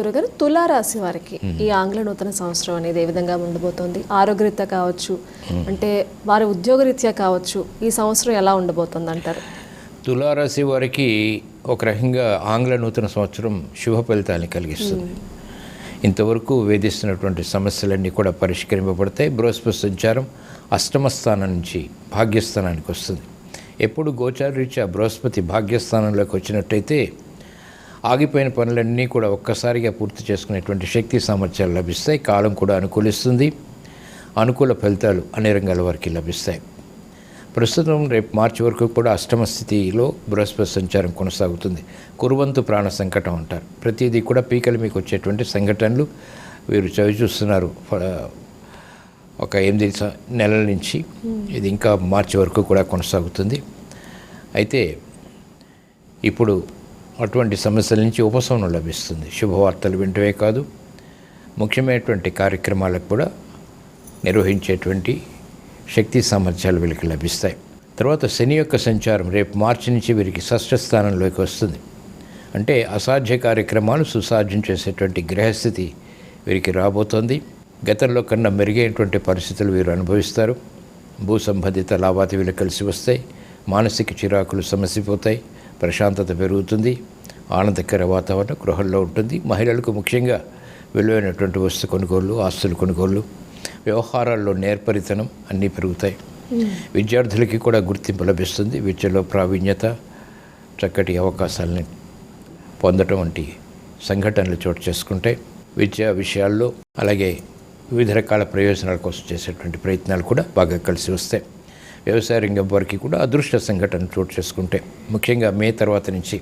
గురుగారు తులారాశి వారికి ఈ ఆంగ్ల నూతన సంవత్సరం అనేది ఏ విధంగా ఉండబోతోంది? ఆరోగ్యరీత్యా కావచ్చు అంటే వారి ఉద్యోగరీత్యా కావచ్చు ఈ సంవత్సరం ఎలా ఉండబోతుంది అంటారు తులారాశి వారికి ఒక రకంగా ఆంగ్ల నూతన సంవత్సరం శుభ ఫలితాన్ని కలిగిస్తుంది. ఇంతవరకు వేధిస్తున్నటువంటి సమస్యలన్నీ కూడా పరిష్కరింపబడతాయి. బృహస్పతి సంచారం అష్టమ స్థానం నుంచి భాగ్యస్థానానికి వస్తుంది. ఎప్పుడు గోచారరీత్యా బృహస్పతి భాగ్యస్థానంలోకి వచ్చినట్టయితే ఆగిపోయిన పనులన్నీ కూడా ఒక్కసారిగా పూర్తి చేసుకునేటువంటి శక్తి సామర్థ్యాలు లభిస్తాయి. కాలం కూడా అనుకూలిస్తుంది. అనుకూల ఫలితాలు అన్ని రంగాల వారికి లభిస్తాయి. ప్రస్తుతం రేపు మార్చి వరకు కూడా అష్టమ స్థితిలో బృహస్పతి సంచారం కొనసాగుతుంది. కురువంతు ప్రాణ సంకటం అంటారు. ప్రతిదీ కూడా పీకలు మీకు వచ్చేటువంటి సంఘటనలు వీరు చవి చూస్తున్నారు. ఒక ఎనిమిది నెలల నుంచి ఇది ఇంకా మార్చి వరకు కూడా కొనసాగుతుంది. అయితే ఇప్పుడు అటువంటి సమస్యల నుంచి ఉపశమనం లభిస్తుంది. శుభవార్తలు వింటమే కాదు. ముఖ్యమైనటువంటి కార్యక్రమాలకు కూడా నిర్వహించేటువంటి శక్తి సామర్థ్యాలు వీళ్ళకి లభిస్తాయి. తర్వాత శని యొక్క సంచారం రేపు మార్చి నుంచి వీరికి షష్ఠ స్థానంలోకి వస్తుంది. అంటే అసాధ్య కార్యక్రమాలు సుసాధ్యం చేసేటువంటి గ్రహస్థితి వీరికి రాబోతోంది. గతంలో కన్నా మెరుగైనటువంటి పరిస్థితులు వీరు అనుభవిస్తారు. భూ సంబంధిత లావాదేవీలు కలిసి వస్తాయి. మానసిక చిరాకులు సమసిపోతాయి. ప్రశాంతత పెరుగుతుంది ఆనందకర వాతావరణం గృహంలో ఉంటుంది. మహిళలకు ముఖ్యంగా విలువైనటువంటి వస్తు కొనుగోళ్ళు ఆస్తుల కొనుగోళ్ళు వ్యవహారాల్లో నేర్పరితనం అన్నీ పెరుగుతాయి. విద్యార్థులకి కూడా గుర్తింపు లభిస్తుంది. విద్యలో ప్రావీణ్యత చక్కటి అవకాశాలని పొందటం వంటి సంఘటనలు చోటు చేసుకుంటే విద్యా విషయాల్లో అలాగే వివిధ రకాల ప్రయోజనాల కోసం చేసేటువంటి ప్రయత్నాలు కూడా బాగా కలిసి వస్తాయి. వ్యవసాయ రంగం వారికి కూడా అదృష్ట సంఘటన చోటు చేసుకుంటే ముఖ్యంగా మే తర్వాత నుంచి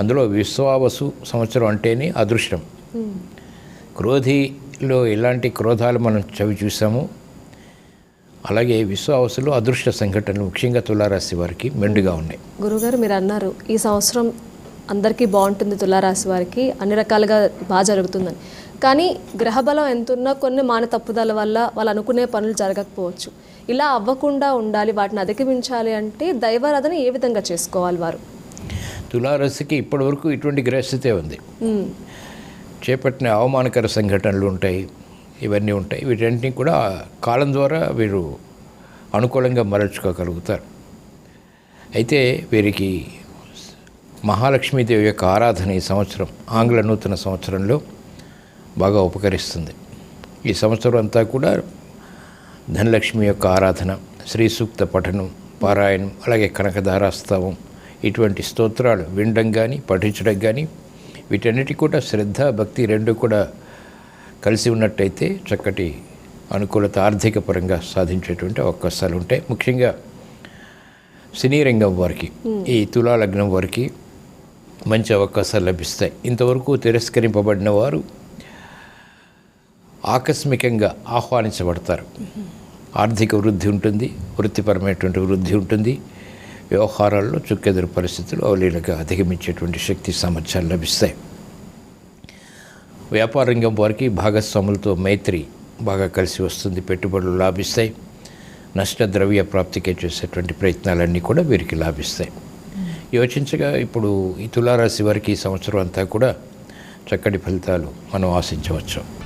అందులో విశ్వావసు సంవత్సరం అంటేనే అదృష్టం. క్రోధిలో ఎలాంటి క్రోధాలు మనం చవి చూసాము అలాగే విశ్వావసులో అదృష్ట సంఘటనలు ముఖ్యంగా తులారాశి వారికి మెండుగా ఉన్నాయి. గురుగారు మీరు అన్నారు ఈ సంవత్సరం అందరికీ బాగుంటుంది తులారాశి వారికి అన్ని రకాలుగా బాగా జరుగుతుందని. కానీ గ్రహబలం ఎంతున్నా కొన్ని మాన తప్పుదల వల్ల వాళ్ళు అనుకునే పనులు జరగకపోవచ్చు. ఇలా అవ్వకుండా ఉండాలి వాటిని అధిగమించాలి అంటే దైవారాధన ఏ విధంగా చేసుకోవాలి వారు? తులారాశికి ఇప్పటివరకు ఇటువంటి గ్రహస్థితే ఉంది. చేపట్టిన అవమానకర సంఘటనలు ఉంటాయి ఇవన్నీ ఉంటాయి. వీటన్నిటిని కూడా కాలం ద్వారా వీరు అనుకూలంగా మరల్చుకోగలుగుతారు. అయితే వీరికి మహాలక్ష్మీదేవి యొక్క ఆరాధన ఈ సంవత్సరం ఆంగ్ల నూతన సంవత్సరంలో బాగా ఉపకరిస్తుంది. ఈ సంవత్సరం అంతా కూడా ధనలక్ష్మి యొక్క ఆరాధన శ్రీ సూక్త పఠనం పారాయణం అలాగే కనకధారాస్తవం ఇటువంటి స్తోత్రాలు వినడం కానీ పఠించడం కానీ వీటన్నిటి కూడా శ్రద్ధ భక్తి రెండు కూడా కలిసి ఉన్నట్టయితే చక్కటి అనుకూలత ఆర్థిక పరంగా సాధించేటువంటి అవకాశాలు ఉంటాయి. ముఖ్యంగా సినీ రంగం వారికి ఈ తులా లగ్నం వారికి మంచి అవకాశాలు లభిస్తాయి. ఇంతవరకు తిరస్కరింపబడిన వారు ఆకస్మికంగా ఆహ్వానించబడతారు. ఆర్థిక వృద్ధి ఉంటుంది వృత్తిపరమైనటువంటి వృద్ధి ఉంటుంది. వ్యవహారాల్లో చుక్కెదురు పరిస్థితులు అవలీలగా అధిగమించేటువంటి శక్తి సామర్థ్యాలు లభిస్తాయి. వ్యాపార రంగం వారికి భాగస్వాములతో మైత్రి బాగా కలిసి వస్తుంది పెట్టుబడులు లాభిస్తాయి. నష్ట ద్రవ్య ప్రాప్తికే చేసేటువంటి ప్రయత్నాలన్నీ కూడా వీరికి లాభిస్తాయి. యోచించగా ఇప్పుడు ఈ తులారాశి వారికి ఈ సంవత్సరం అంతా కూడా చక్కటి ఫలితాలు మనం ఆశించవచ్చు.